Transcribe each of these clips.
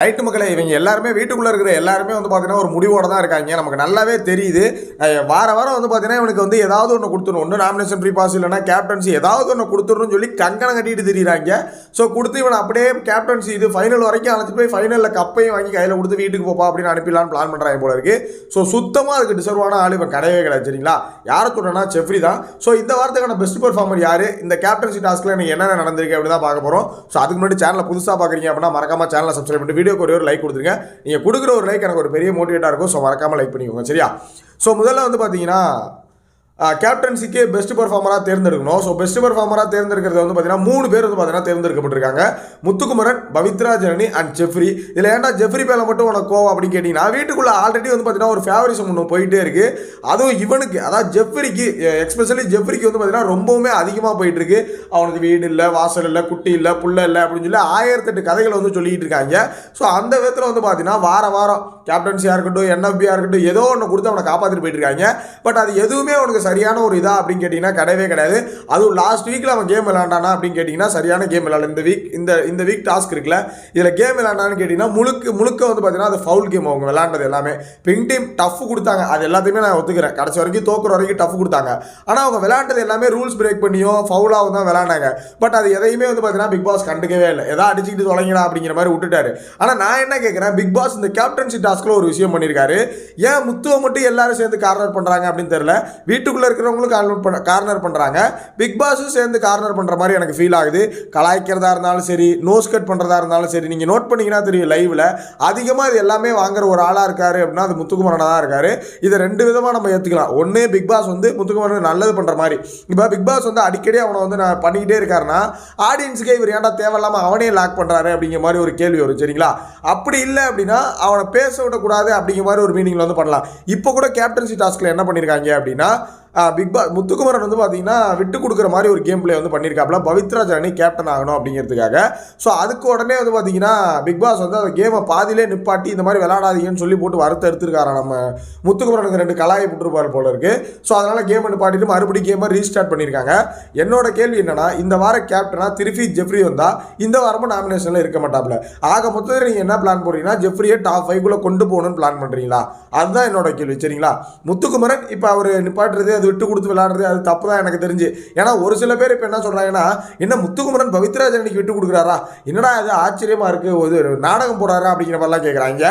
Right மக்களை இவங்க எல்லாருமே வீட்டுக்குள்ளே இருக்கிற எல்லாருமே வந்து பார்த்தீங்கன்னா ஒரு முடிவோட தான் இருக்காங்க. நமக்கு நல்லாவே தெரியுது. வார வாரம் வந்து பார்த்தீங்கன்னா இவனுக்கு வந்து ஏதாவது ஒன்று கொடுத்துரும் ஒன்று நாமினேஷன் ஃப்ரீ பாஸ் இல்லைனா கேப்டன்சி ஏதாவது ஒன்று கொடுத்துருன்னு சொல்லி கங்கணம் கட்டிட்டு தெரியுறாங்க. ஸோ கொடுத்து இவனை அப்படியே கேப்டன்சி இது ஃபைனல் வரைக்கும் அழைச்சிட்டு போய் ஃபைனலில் கப்பையும் வாங்கி கையில் கொடுத்து வீட்டுக்கு போப்பா அப்படின்னு அனுப்பிடலான்னு பிளான் பண்ணுறாங்க போல இருக்கு. ஸோ சுத்தமாக அதுக்கு டிசர்வான ஆள் இவன் கிடையவே கிடையாது சரிங்களா? யாரை சொல்கிறேன்னா செஃப்ரி தான். ஸோ இந்த வாரத்துக்கான பெஸ்ட் பெர்ஃபார்மர் யார்? இந்த கேப்டன்சி டாஸ்க்கில் எனக்கு என்னென்ன நடந்திருக்கு அப்படி தான் பார்க்க போகிறோம் ஸோ அதுக்கு முன்னாடி சேனலை புதுசாக பார்க்குறீங்க அப்படின்னா மறக்காம சேனலை சப்ஸ்கிரைப் பண்ணிட்டு வீடியோக்கு ஒரே ஒரு லைக் கொடுத்துருங்க. நீங்கள் கொடுக்குற ஒரு லைக் எனக்கு ஒரு பெரிய மோட்டிவேட்டாக இருக்கும். ஸோ மறக்காம லைக் பண்ணிக்கோங்க. சரியா? ஸோ முதல்ல வந்து பார்த்தீங்கன்னா கேப்டன்சிக்கு பெஸ்ட் பர்ஃபார்மராக தேர்ந்தெடுக்கணும். ஸோ பெஸ்ட் பர்ஃபார்மராக தேர்ந்தெடுக்கிறது வந்து பார்த்தீங்கன்னா மூணு பேர் வந்து பார்த்தீங்கன்னா தேர்ந்தெடுக்கப்பட்டிருக்காங்க. முத்துக்குமரன் பவித்ரா ஜனனி அண்ட் ஜெஃப்ரி இதில் ஏன்டா ஜெஃப்ரி பேல மட்டும் உனக்கு கோவம் அப்படின்னு கேட்டிங்கன்னா வீட்டுக்குள்ளே ஆல்ரெடி வந்து பார்த்தீங்கன்னா ஒரு ஃபேவரிசம் ஒன்று போயிட்டே இருக்குது அதுவும் இவனுக்கு அதாவது ஜெஃப்ரிக்கு எக்ஸ்பெஷலி ஜெஃப்ரிக்கு வந்து பார்த்தீங்கன்னா ரொம்பவுமே அதிகமாக போயிட்டு இருக்கு. அவனுக்கு வீடு இல்லை வாசல் இல்லை குட்டி இல்லை புள்ள இல்லை அப்படின்னு சொல்லி ஆயிரத்தெட்டு கதைகளை வந்து சொல்லிட்டு இருக்காங்க. ஸோ அந்த விதத்தில் வந்து பார்த்தீங்கன்னா வார வாரம் கேப்டன்சியாக இருக்கட்டும் என்எஃபியாக இருக்கட்டும் ஏதோ ஒன்று கொடுத்து அவனை காப்பாற்றிட்டு போயிட்டு இருக்காங்க. பட் அது எதுவுமே அவனுக்கு சரியான ஒரு இதாக அப்படின்னு கேட்டிங்கன்னா கிடையவே கிடையாது. அதுவும் லாஸ்ட் வீக்கில் அவன் கேம் விளாண்டானா அப்படின்னு கேட்டிங்கன்னா சரியான கேம் விளாட இந்த வீக் இந்த இந்த வீக் டாஸ்க் இருக்குல்ல இதில் கேம் விளாண்டான்னு கேட்டிங்கன்னா முழுக்க முழுக்க வந்து பார்த்தீங்கன்னா அது ஃபவுல் கேம் அவங்க விளாண்டது எல்லாமே. பிங் டீம் டஃப் கொடுத்தாங்க. அது எல்லாத்தையுமே நான் ஒத்துக்கிறேன். கடைசி வரைக்கும் தோக்குற வரைக்கும் டஃப் கொடுத்தாங்க. ஆனால் அவங்க விளாண்டது எல்லாமே ரூல்ஸ் பிரேக் பண்ணியும் ஃபவுலாகவும் தான் விளாண்டாங்க பட் அது எதையுமே வந்து பார்த்தீங்கன்னா பிக் பாஸ் கண்டுக்கவே இல்லை. எதாவது அடிச்சுக்கிட்டு தொலைங்கடா அப்படிங்கிற மாதிரி விட்டுட்டாரு. ஆனால் நான் என்ன கேட்குறேன் பிக் பாஸ் இந்த கேப்டன்சி டாஸ்க்கில் ஒரு விஷயம் பண்ணியிருக்காரு ஏன் முத்துவை மட்டும் எல்லாரும் சேர்ந்து கார்னர் பண்ணுறாங்க அப்படின்னு தெரியல. வீட்டுக்குள்ளே இருக்கிறவங்களும் கார்னர் பண்ண கார்னர் பண்ணுறாங்க பிக் பாஸும் சேர்ந்து கார்னர் பண்ணுற மாதிரி எனக்கு ஃபீல் ஆகுது. கலாய்க்கிறதா இருந்தாலும் சரி நோஸ் கட் பண்ணுறதா இருந்தாலும் சரி நீங்கள் நோட் பண்ணீங்கன்னா தெரியும் லைவில் அதிகமாக இது எல்லாமே வாங்குற ஒரு ஆளாக இருக்காரு அப்படின்னா அது முத்துக்குமரனாக தான் இருக்காரு. இதை ரெண்டு விதமாக நம்ம ஏற்றுக்கலாம் ஒன்று பிக் பாஸ் வந்து முத்துக்குமரன் நல்லது பண்ணுற மாதிரி. இப்போ பிக் பாஸ் வந்து அடிக்கடி அவனை வந்து நான் பண்ணிக்கிட்டே இருக்காருன்னா ஆடியன்ஸுக்கே இவர் ஏன்டா தேவையில்லாமல் அவனே லாக் பண்ணுறாரு அப்படிங்கிற மாதிரி ஒரு கேள்வி வரும் சரிங்களா? அப்படி இல்லை அப்படின்னா அவனை பேச விடக்கூடாது அப்படிங்கிற மாதிரி ஒரு மீனிங்கில் வந்து பண்ணலாம். இப்போ கூட கேப்டன்சி டாஸ்கில் என்ன பண்ணியிருக்காங்க அப்படின்னா பிக் பாஸ் முத்துக்குமரன் வந்து பார்த்தீங்கன்னா விட்டு கொடுக்குற மாதிரி ஒரு கேம் பிளே வந்து பண்ணியிருக்காப்புல பவித்ராஜ் அணி கேப்டன் ஆகணும் அப்படிங்கிறதுக்காக. ஸோ அதுக்கு உடனே வந்து பார்த்தீங்கன்னா பிக் பாஸ் வந்து அந்த கேமை பாதியிலே நிப்பாட்டி இந்த மாதிரி விளாடாதீங்கன்னு சொல்லி போட்டு வறுத்து எடுத்திருக்காரா நம்ம முத்துக்குமரனுக்கு ரெண்டு கலாயை விட்டுருப்பார் போல இருக்கு. ஸோ அதனால் கேமை நிப்பாட்டிட்டு மறுபடியும் கேமை ரீஸ்டார்ட் பண்ணியிருக்காங்க என்னோட கேள்வி என்னன்னா இந்த வார கேப்டனாக திருப்பி ஜெஃப்ரி வந்தால் இந்த வாரமும் நாமினேஷனில் இருக்க மாட்டாப்ல ஆக மொத்தத்தில் நீங்கள் என்ன பிளான் போடுறீங்கன்னா ஜெஃப்ரியை டாப் ஃபைவ்குள்ளே கொண்டு போகணும்னு பிளான் பண்ணுறீங்களா அதுதான் என்னோட கேள்வி சரிங்களா? முத்துக்குமரன் இப்போ அவர் நிப்பாட்டுறது அது விட்டு கொடுத்து விளையாடுறது அது தப்பு தான் எனக்கு தெரிஞ்சு. ஏன்னா ஒரு சில பேர் இப்போ என்ன சொல்கிறாங்கன்னா என்ன முத்துக்குமரன் பவித்ராஜனுக்கு விட்டு கொடுக்குறாரா? என்னடா அது ஆச்சரியமாக இருக்குது ஒரு நாடகம் போடுறாரா அப்படிங்கிற மாதிரிலாம் கேட்குறாங்க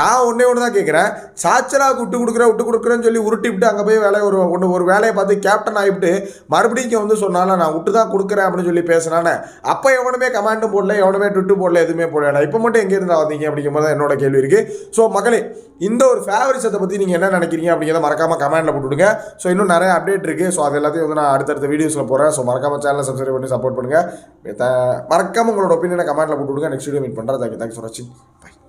நான் ஒன்றே ஒன்று தான் கேட்குறேன் சாச்சராவுக்கு விட்டு கொடுக்குறேன் விட்டு கொடுக்குறேன்னு சொல்லி உருட்டி விட்டு அங்கே போய் வேலையை ஒரு ஒன்று ஒரு வேலையை பார்த்து கேப்டன் ஆகிவிட்டு மறுபடியும் இங்கே வந்து சொன்னாலும் நான் விட்டு தான் கொடுக்குறேன் அப்படின்னு சொல்லி பேசினானே. அப்போ எவனுமே கமாண்டும் போடல எவனுமே ட்விட்டு போடல எதுவுமே போடல. இப்போ மட்டும் எங்கேருந்து வந்தீங்க அப்படிங்கும் போது என்னோட கேள்வி இருக்குது ஸோ மகளே இந்த ஒரு ஃபேவரிசத்தை பற்றி நீங்கள் என்ன நினைக்கிறீங்க அப்படிங்கிறத மறக்காமல் கமெண்ட்டில் போட்டுவிடுங்க ஸோ இன்னும் நிறைய அப்டேட் இருக்குது ஸோ அது எல்லாத்தையும் வந்து நான் அடுத்தடுத்த வீடியோஸில் போகிறேன் ஸோ மறக்காமல் சேனலை சப்ஸ்கிரைப் பண்ணி சப்போர்ட் பண்ணுங்கள் uh, மறக்காம உங்களோட ஒப்பீனியனை கமெண்ட்டில் போட்டு விடுங்க. நெக்ஸ்ட் வீடியோ மீட் பண்ணுறேன் தேங்க்யூ தேங்க்ஸ் ஃபார் வாட்சிங் பை